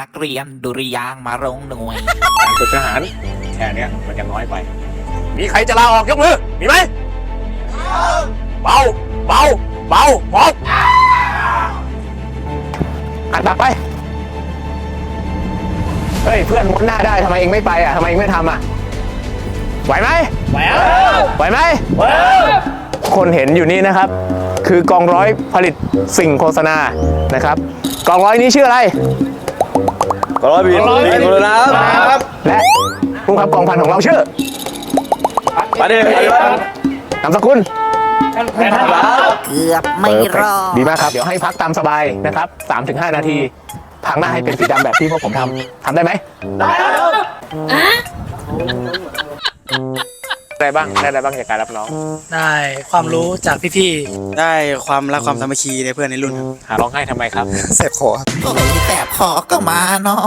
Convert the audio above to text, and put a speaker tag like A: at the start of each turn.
A: นักเรียนดุริยางค์มาโรงหน่วย
B: การฝึกทหารแค่เนี้ยมันยังน้อยไป มีใครจะลาออกยกมือ มีไหมเบา เบา เบาพร้อมอัดตักไป เฮ้ย เพื่อนม้วนหน้าได้ทำไมเองไม่ไปอะทำไมเองไม่ทำอะ ไหวไหม ไหวไหวไหม คนเห็นอยู่นี่นะครับ คือกองร้อยผลิตสิ่งโฆษณานะครับ กองร้อยนี้ชื่ออะไร
C: กร้อยบินบินโคโรนาครับ
B: และผู้ขับกองพันของเราชื่อ
C: ประเด็น
B: นามสกุล
A: เกือบไม่รอด
B: ดีมากครับ เดี๋ยวให้พักตามสบายนะครับ3-5 นาทีพังหน้าให้เป็นสีดำแบบที่พวกผมทำทำได้ไหมได้ ได้บ้างได้อะไรบ้างจากการรับน้อง
D: ได้ความรู้จากพี่
E: ได้ความรักความสามัคคีในเพื่อนในรุ่นครับ
B: หาร้องไห้ทำไมครับ
E: เสพคอครับ
A: โอ้ยแสบคอก็มาเนาะ